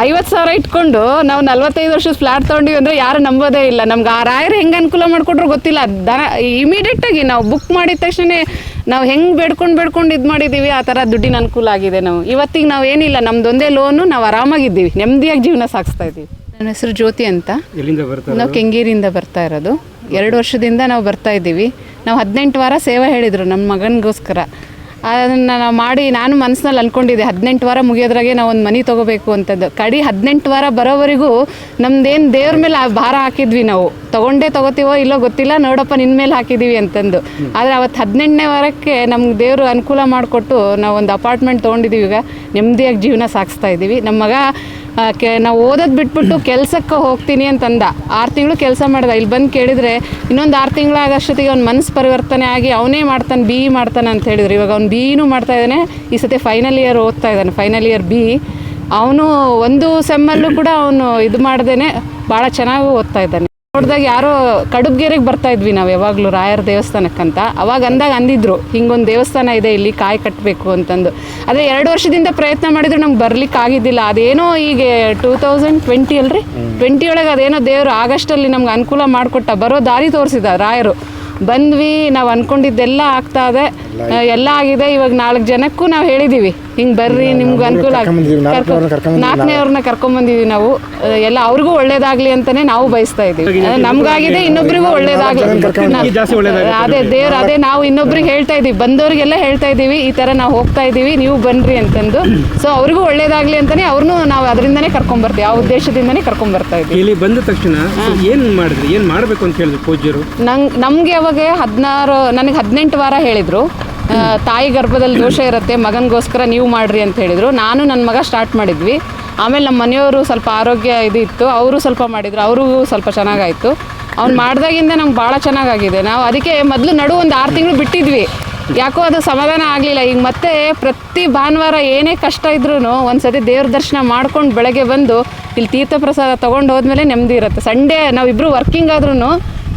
ಐವತ್ತು ಸಾವಿರ ಇಟ್ಕೊಂಡು ನಾವು ನಲ್ವತ್ತೈದು ವರ್ಷದ ಫ್ಲಾಟ್ ತಗೊಂಡಿವಿ ಅಂದ್ರೆ ಯಾರು ನಂಬೋದೇ ಇಲ್ಲ. ನಮ್ಗೆ ಆ ರಾಯರು ಹೆಂಗೆ ಅನುಕೂಲ ಮಾಡಿಕೊಟ್ರು ಗೊತ್ತಿಲ್ಲ. ದನ ಇಮಿಡಿಯೇಟ್ ಆಗಿ ನಾವು ಬುಕ್ ಮಾಡಿದ ತಕ್ಷಣ ನಾವು ಹೆಂಗೆ ಬೇಡ್ಕೊಂಡು ಬೇಡ್ಕೊಂಡು ಇದು ಮಾಡಿದ್ದೀವಿ ಆ ಥರ ದುಡ್ಡಿನ ಅನುಕೂಲ ಆಗಿದೆ ನಾವು ಇವತ್ತಿಗೆ ನಾವು ಏನಿಲ್ಲ ನಮ್ದೊಂದೇ ಲೋನು ನಾವು ಆರಾಮಾಗಿದ್ದೀವಿ. ನೆಮ್ಮದಿಯಾಗಿ ಜೀವನ ಸಾಗಿಸ್ತಾ ಇದ್ದೀವಿ ನನ್ನ ಹೆಸರು ಜ್ಯೋತಿ ಅಂತ. ಎಲ್ಲಿಂದ ಬರ್ತಾರೆ ನಾವು ಕೆಂಗೇರಿಯಿಂದ ಬರ್ತಾ ಇರೋದು. ಎರಡು ವರ್ಷದಿಂದ ನಾವು ಬರ್ತಾ ಇದ್ದೀವಿ ನಾವು ಹದಿನೆಂಟು ವಾರ ಸೇವೆ ಹೇಳಿದರು ನಮ್ಮ ಮಗನಿಗೋಸ್ಕರ. ಅದನ್ನು ನಾವು ಮಾಡಿ ನಾನು ಮನಸ್ಸಿನಲ್ಲಿ ಅನ್ಕೊಂಡಿದ್ದೆ, ಹದಿನೆಂಟು ವಾರ ಮುಗಿಯೋದ್ರಾಗೆ ನಾವು ಒಂದು ಮನೆ ತಗೋಬೇಕು ಅಂತದ್ದು. ಕಡಿ ಹದಿನೆಂಟು ವಾರ ಬರೋವರೆಗೂ ನಮ್ದೇನು ದೇವ್ರ ಮೇಲೆ ಭಾರ ಹಾಕಿದ್ವಿ ನಾವು. ತಗೊಂಡೇ ತೊಗೋತೀವೋ ಇಲ್ಲೋ ಗೊತ್ತಿಲ್ಲ, ನೋಡಪ್ಪ ನಿನ್ನ ಮೇಲೆ ಹಾಕಿದ್ದೀವಿ ಅಂತಂದು. ಆದರೆ ಅವತ್ತು ಹದಿನೆಂಟನೇ ವಾರಕ್ಕೆ ನಮ್ಗೆ ದೇವರು ಅನುಕೂಲ ಮಾಡಿಕೊಟ್ಟು ನಾವು ಒಂದು ಅಪಾರ್ಟ್ಮೆಂಟ್ ತೊಗೊಂಡಿದ್ದೀವಿ ಈಗ. ನೆಮ್ಮದಿಯಾಗಿ ಜೀವನ ಸಾಗಿಸ್ತಾ ಇದ್ದೀವಿ ನಮ್ಮ ಮಗ ನಾವು ಓದೋದು ಬಿಟ್ಬಿಟ್ಟು ಕೆಲಸಕ್ಕೆ ಹೋಗ್ತೀನಿ ಅಂತಂದ. ಆರು ತಿಂಗಳು ಕೆಲಸ ಮಾಡ್ದ. ಇಲ್ಲಿ ಬಂದು ಕೇಳಿದರೆ ಇನ್ನೊಂದು ಆರು ತಿಂಗಳು ಆಗಷ್ಟೊತ್ತಿಗೆ ಅವ್ನ ಮನಸ್ಸು ಪರಿವರ್ತನೆ ಆಗಿ ಅವನೇ ಮಾಡ್ತಾನೆ, ಬಿ ಇ ಮಾಡ್ತಾನೆ ಅಂತ ಹೇಳಿದ್ರು. ಇವಾಗ ಅವ್ನು ಬಿ ಇನೂ ಮಾಡ್ತಾ ಇದ್ದಾನೆ ಈ ಸತಿ ಫೈನಲ್ ಇಯರ್ ಓದ್ತಾ ಇದ್ದಾನೆ ಫೈನಲ್ ಇಯರ್ ಬಿ. ಅವನು ಒಂದು ಸೆಮ್ಮಲ್ಲೂ ಕೂಡ ಅವನು ಇದು ಮಾಡ್ದೇ ಭಾಳ ಚೆನ್ನಾಗಿ ಓದ್ತಾ ಇದ್ದಾನೆ. ನೋಡಿದಾಗ ಯಾರೋ ಕಡುಬ್ಗೆರೆಗೆ ಬರ್ತಾ ಇದ್ವಿ ನಾವು ಯಾವಾಗಲೂ ರಾಯರ ದೇವಸ್ಥಾನಕ್ಕಂತ. ಅವಾಗ ಅಂದಾಗ ಅಂದಿದ್ರು ಹಿಂಗೊಂದು ದೇವಸ್ಥಾನ ಇದೆ ಇಲ್ಲಿ ಕಾಯಿ ಕಟ್ಟಬೇಕು ಅಂತಂದು. ಅದೇ ಎರಡು ವರ್ಷದಿಂದ ಪ್ರಯತ್ನ ಮಾಡಿದ್ರು ನಮ್ಗೆ ಬರ್ಲಿಕ್ಕೆ ಆಗಿದ್ದಿಲ್ಲ. ಅದೇನೋ ಈಗ ಟೂ ತೌಸಂಡ್ ಟ್ವೆಂಟಿ ಅಲ್ರಿ? ಟ್ವೆಂಟಿ ಒಳಗೆ ಅದೇನೋ ದೇವರು ಆಗಸ್ಟಲ್ಲಿ ನಮ್ಗೆ ಅನುಕೂಲ ಮಾಡಿಕೊಟ್ಟ ಬರೋ ದಾರಿ ತೋರಿಸಿದ ರಾಯರು. ಬಂದ್ವಿ ನಾವು ಅನ್ಕೊಂಡಿದ್ದೆಲ್ಲ ಆಗ್ತಾ ಇದೆ. ಎಲ್ಲ ಆಗಿದೆ ಇವಾಗ ನಾಲ್ಕು ಜನಕ್ಕೂ ನಾವು ಹೇಳಿದ್ದೀವಿ ಹಿಂಗೆ ಬರ್ರಿ ನಿಮ್ಗೆ ಅನುಕೂಲ ಕರ್ಕೊಂಬಂದಿದ್ದೀವಿ, ನಾಲ್ಕನೇ ಅವ್ರನ್ನ ಕರ್ಕೊಂಬಂದಿದ್ದೀವಿ. ನಾಲ್ಕನೇ ನಾವು. ಎಲ್ಲ ಅವ್ರಿಗೂ ಒಳ್ಳೇದಾಗ್ಲಿ ಅಂತಾನೆ ನಾವು ಬಯಸ್ತಾ ಇದ್ದೀವಿ ನಮ್ಗಾಗಿದೆ ಇನ್ನೊಬ್ರಿಗೂ ಒಳ್ಳೇದಾಗ್ಲಿ. ಅದೇ ದೇವ್ರ ಅದೇ ನಾವು ಇನ್ನೊಬ್ರಿಗೆ ಹೇಳ್ತಾ ಇದೀವಿ. ಬಂದವರಿಗೆಲ್ಲ ಹೇಳ್ತಾ ಇದೀವಿ ಈ ತರ ನಾವು ಹೋಗ್ತಾ ಇದೀವಿ ನೀವು ಬನ್ರಿ ಅಂತಂದು. ಸೊ ಅವ್ರಿಗೂ ಒಳ್ಳೇದಾಗ್ಲಿ ಅಂತಾನೆ ಅವ್ರನ್ನೂ ನಾವು ಅದರಿಂದನೇ ಕರ್ಕೊಂಬರ್ತೀವಿ ಆ ಉದ್ದೇಶದಿಂದನೇ ಕರ್ಕೊಂಬರ್ತಾ ಇದೀವಿ. ಇಲ್ಲಿ ಬಂದ ತಕ್ಷಣ ಏನ್ ಮಾಡಿದ್ರಿ? ಏನ್ ಮಾಡ್ಬೇಕು ಅಂತ ಹೇಳಿದ್ರು ಪೂಜ್ಯರು? ನಂಗೆ ನಮಗೆ ಅವಾಗ ಹದಿನಾರು, ನನಗೆ ಹದಿನೆಂಟು ವಾರ ಹೇಳಿದರು. ತಾಯಿ ಗರ್ಭದಲ್ಲಿ ದೋಷ ಇರುತ್ತೆ, ಮಗನಿಗೋಸ್ಕರ ನೀವು ಮಾಡ್ರಿ ಅಂತ ಹೇಳಿದರು. ನಾನು ನನ್ನ ಮಗ ಸ್ಟಾರ್ಟ್ ಮಾಡಿದ್ವಿ. ಆಮೇಲೆ ನಮ್ಮ ಮನೆಯವರು ಸ್ವಲ್ಪ ಆರೋಗ್ಯ ಇದು ಇತ್ತು. ಅವರು ಸ್ವಲ್ಪ ಮಾಡಿದರು, ಅವ್ರಿಗೂ ಸ್ವಲ್ಪ ಚೆನ್ನಾಗಾಯಿತು. ಅವ್ನು ಮಾಡಿದಾಗಿಂದ ನಮ್ಗೆ ಭಾಳ ಚೆನ್ನಾಗಾಗಿದೆ. ನಾವು ಅದಕ್ಕೆ ಮೊದಲು ನಡು ಒಂದು ಆರು ತಿಂಗಳು ಬಿಟ್ಟಿದ್ವಿ. ಯಾಕೋ ಅದು ಸಮಾಧಾನ ಆಗಲಿಲ್ಲ. ಈಗ ಮತ್ತೆ ಪ್ರತಿ ಭಾನುವಾರ ಏನೇ ಕಷ್ಟ ಇದ್ರೂ ಒಂದ್ಸತಿ ದೇವ್ರ ದರ್ಶನ ಮಾಡ್ಕೊಂಡು ಬೆಳಗ್ಗೆ ಬಂದು ಇಲ್ಲಿ ತೀರ್ಥ ಪ್ರಸಾದ ತೊಗೊಂಡು ಹೋದ್ಮೇಲೆ ನೆಮ್ಮದಿ ಇರುತ್ತೆ. ಸಂಡೇ ನಾವಿಬ್ಬರು ವರ್ಕಿಂಗ್ ಆದ್ರೂ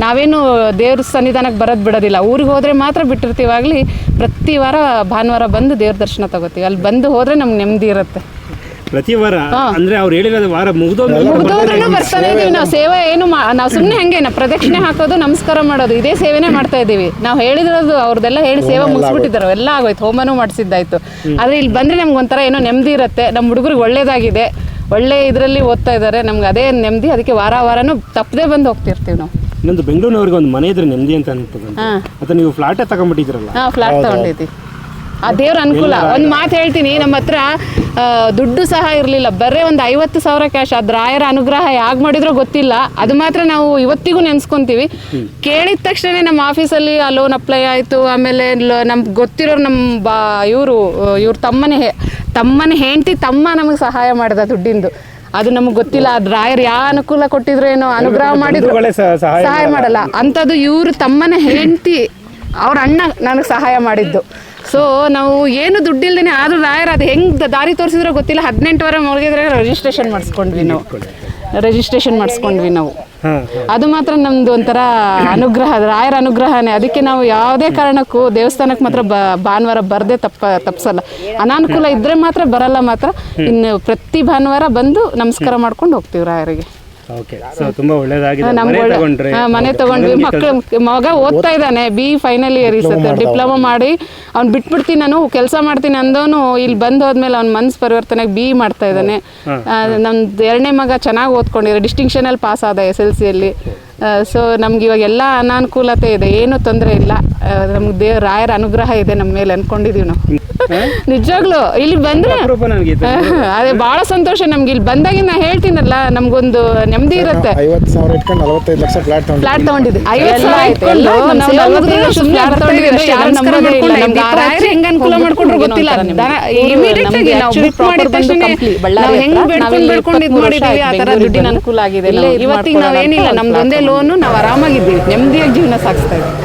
ನಾವೇನು ದೇವ್ರ ಸನ್ನಿಧಾನಕ್ಕೆ ಬರೋದು ಬಿಡೋದಿಲ್ಲ. ಊರಿಗೆ ಹೋದರೆ ಮಾತ್ರ ಬಿಟ್ಟಿರ್ತೀವಾಗಲಿ ಪ್ರತಿ ವಾರ ಭಾನುವಾರ ಬಂದು ದೇವ್ರ ದರ್ಶನ ತಗೋತೀವಿ. ಅಲ್ಲಿ ಬಂದು ಹೋದರೆ ನಮ್ಗೆ ನೆಮ್ಮದಿ ಇರುತ್ತೆ. ಪ್ರತಿ ವಾರ? ಅಂದ್ರೆ ಅವ್ರು ಹೇಳಿರೋದು ವಾರ ಮುಗ್ದೋದ್ರೂ ಬರ್ತಾನೆ ಇದೀವಿ. ನಾವು ಸೇವೆ ಏನು ಮಾ ನಾವು ಸುಮ್ಮನೆ ಹಂಗೆ ನಾವು ಪ್ರದಕ್ಷಿಣೆ ಹಾಕೋದು ನಮಸ್ಕಾರ ಮಾಡೋದು ಇದೇ ಸೇವೆನೇ ಮಾಡ್ತಾ ಇದ್ದೀವಿ ನಾವು ಹೇಳಿದ್ರದು ಅವ್ರದೆಲ್ಲ ಹೇಳಿ ಸೇವೆ ಮುಗಿಸ್ಬಿಟ್ಟಿದ್ದಾರೆ. ಎಲ್ಲ ಆಗೋಯ್ತು. ಹೋಮನೂ ಮಾಡಿಸಿದ್ದಾಯ್ತು. ಆದ್ರೆ ಇಲ್ಲಿ ಬಂದ್ರೆ ನಮ್ಗೆ ಒಂಥರ ಏನೋ ನೆಮ್ಮದಿ ಇರುತ್ತೆ. ನಮ್ಮ ಹುಡುಗರಿಗೆ ಒಳ್ಳೇದಾಗಿದೆ. ಒಳ್ಳೆ ಇದರಲ್ಲಿ ಓದ್ತಾ ಇದ್ದಾರೆ. ನಮ್ಗೆ ಅದೇ ನೆಮ್ಮದಿ. ಅದಕ್ಕೆ ವಾರ ವಾರನೂ ತಪ್ಪದೆ ಬಂದು ಹೋಗ್ತಿರ್ತೀವಿ ನಾವು. ಇನ್ನೊಂದು ಬೆಂಗಳೂರಿನವ್ರಿಗೆ ಒಂದು ಮನೆ ಇದ್ರೆ ನೆಮ್ಮದಿ ಅಂತ ಅನ್ಕೊಂಡು ಅಥವಾ ನೀವು ಫ್ಲಾಟೇ ತಗೊಂಡ್ಬಿಟ್ಟಿದ್ರಲ್ಲ ಫ್ಲಾಟ್ ತಗೊಂಡಿದ್ವಿ. ಆ ದೇವ್ರ ಅನುಕೂಲ. ಒಂದು ಮಾತು ಹೇಳ್ತೀನಿ ನಮ್ಮ ಹತ್ರ ದುಡ್ಡು ಸಹ ಇರಲಿಲ್ಲ. ಬರೇ ಒಂದು ಐವತ್ತು ಸಾವಿರ ಕ್ಯಾಶ್ ಅದು ರಾಯರ ಅನುಗ್ರಹ ಯಾಕೆ ಮಾಡಿದ್ರೋ ಗೊತ್ತಿಲ್ಲ. ಅದು ಮಾತ್ರ ನಾವು ಇವತ್ತಿಗೂ ನೆನ್ಸ್ಕೊಂತೀವಿ. ಕೇಳಿದ ತಕ್ಷಣ ನಮ್ಮ ಆಫೀಸಲ್ಲಿ ಆ ಲೋನ್ ಅಪ್ಲೈ ಆಯಿತು. ಆಮೇಲೆ ನಮ್ಗೆ ಗೊತ್ತಿರೋರು ನಮ್ಮ ಬಾ ಇವರು ಇವ್ರ ತಮ್ಮನೇ ತಮ್ಮನ ಹೆಂಡತಿ ತಮ್ಮ ನಮಗೆ ಸಹಾಯ ಮಾಡಿದ ದುಡ್ಡಿಂದು. ಅದು ನಮ್ಗೆ ಗೊತ್ತಿಲ್ಲ. ಆ ರಾಯರ್ ಯಾವ ಅನುಕೂಲ ಕೊಟ್ಟಿದ್ರು ಏನೋ ಅನುಗ್ರಹ ಮಾಡಿದ್ರು. ಸಹಾಯ ಮಾಡಲ್ಲ. ಅಂಥದ್ದು ಇವರು ತಮ್ಮನ ಹೆಂಡತಿ ಅವ್ರ ಅಣ್ಣ ನನಗೆ ಸಹಾಯ ಮಾಡಿದ್ದು. ಸೊ ನಾವು ಏನು ದುಡ್ಡಿಲ್ದೇನೆ ಆದ್ರೂ ರಾಯರ್ ಅದು ಹೆಂಗೆ ದಾರಿ ತೋರಿಸಿದ್ರೆ ಗೊತ್ತಿಲ್ಲ. ಹದಿನೆಂಟು ವರ ಮುಳುಗಿದ್ರೆ ರಿಜಿಸ್ಟ್ರೇಷನ್ ಮಾಡಿಸ್ಕೊಂಡ್ವಿ ನಾವು. ರಿಜಿಸ್ಟ್ರೇಷನ್ ಮಾಡಿಸ್ಕೊಂಡ್ವಿ ನಾವು. ಅದು ಮಾತ್ರ ನಮ್ದು ಒಂಥರ ಅನುಗ್ರಹ ರಾಯರ ಅನುಗ್ರಹನೇ. ಅದಕ್ಕೆ ನಾವು ಯಾವುದೇ ಕಾರಣಕ್ಕೂ ದೇವಸ್ಥಾನಕ್ಕೆ ಮಾತ್ರ ಭಾನುವಾರ ಬರದೆ ತಪ್ಪ, ತಪ್ಸಲ್ಲ. ಅನಾನುಕೂಲ ಇದ್ರೆ ಮಾತ್ರ ಬರಲ್ಲ ಮಾತ್ರ. ಇನ್ನು ಪ್ರತಿ ಭಾನುವಾರ ಬಂದು ನಮಸ್ಕಾರ ಮಾಡ್ಕೊಂಡು ಹೋಗ್ತೀವಿ ರಾಯರಿಗೆ. ಓಕೆ ಸೊ ತುಂಬಾ ಒಳ್ಳೇದಾಗಿದೆ. ನಮ್ಗೆ ಮನೆ ಒಳ್ಳೆ- ತಗೊಂಡ್ರೆ ಹಾ, ಮನೆ ತಗೊಂಡ್ವಿ ಮಕ್ಕಳು ಮಗ ಓದ್ತಾ ಇದ್ದಾನೆ ಬಿ ಫೈನಲ್ ಇಯರ್ ಈ ಸತಿ ಡಿಪ್ಲೊಮಾ ಮಾಡಿ ಅವ್ನು ಬಿಟ್ಬಿಡ್ತೀನಿ ನಾನು ಕೆಲಸ ಮಾಡ್ತೀನಿ ಅಂದೋನು ಇಲ್ಲಿ ಬಂದು ಹೋದ್ಮೇಲೆ ಅವ್ನ ಮನ್ಸು ಪರಿವರ್ತನೆಗೆ ಬಿ ಮಾಡ್ತಾ ಇದ್ದಾನೆ. ನಮ್ದು ಎರಡನೇ ಮಗ ಚೆನ್ನಾಗಿ ಓದ್ಕೊಂಡಿದ್ದಾರೆ ಡಿಸ್ಟಿಂಕ್ಷನಲ್ಲಿ ಪಾಸ್ ಆದ ಎಸ್ ಎಲ್ ಸಿಯಲ್ಲಿ ಸೊ ನಮ್ಗೆ ಇವಾಗ ಎಲ್ಲ ಅನಾನುಕೂಲತೆ ಇದೆ ಏನೂ ತೊಂದರೆ ಇಲ್ಲ. ನಮ್ಗೆ ದೇವ್ರ ರಾಯರ ಅನುಗ್ರಹ ಇದೆ ನಮ್ಮ ಮೇಲೆ ಅನ್ಕೊಂಡಿದೀವಿ ನಾವು. ನಿಜವಾಗ್ಲು ಇಲ್ಲಿ ಬಂದ್ರೆ. ಅದೇ ಬಹಳ ಸಂತೋಷ ನಮ್ಗೆ ಇಲ್ಲಿ ಬಂದಾಗಿಂದ ಹೇಳ್ತೀನಲ್ಲ ನಮ್ಗೊಂದು ನೆಮ್ಮದಿ ಇರುತ್ತೆ. ಫ್ಲಾಟ್ ತಗೊಂಡಿದ್ದೆ. ಹೆಂಗ್ ಅನುಕೂಲ ಮಾಡ್ಕೊಂಡ್ರು ಗೊತ್ತಿಲ್ಲ. ಹೆಂಗ್ ಬೇಡ್ಕೊಂಡು ಬೇಡ್ಕೊಂಡು ಇದು ಮಾಡಿದೀವಿ ಆ ತರ ದುಡ್ಡಿನ ಅನುಕೂಲ ಆಗಿದೆ. ನಾವು. ಇವತ್ತಿಗೆ ನಾವೇನಿಲ್ಲ ಲೋನು ನಾವು ಆರಾಮಾಗಿದ್ದೀವಿ. ನೆಮ್ಮದಿಯಾಗಿ ಜೀವನ ಸಾಗಿಸ್ತಾ ಇದ್ದೀವಿ.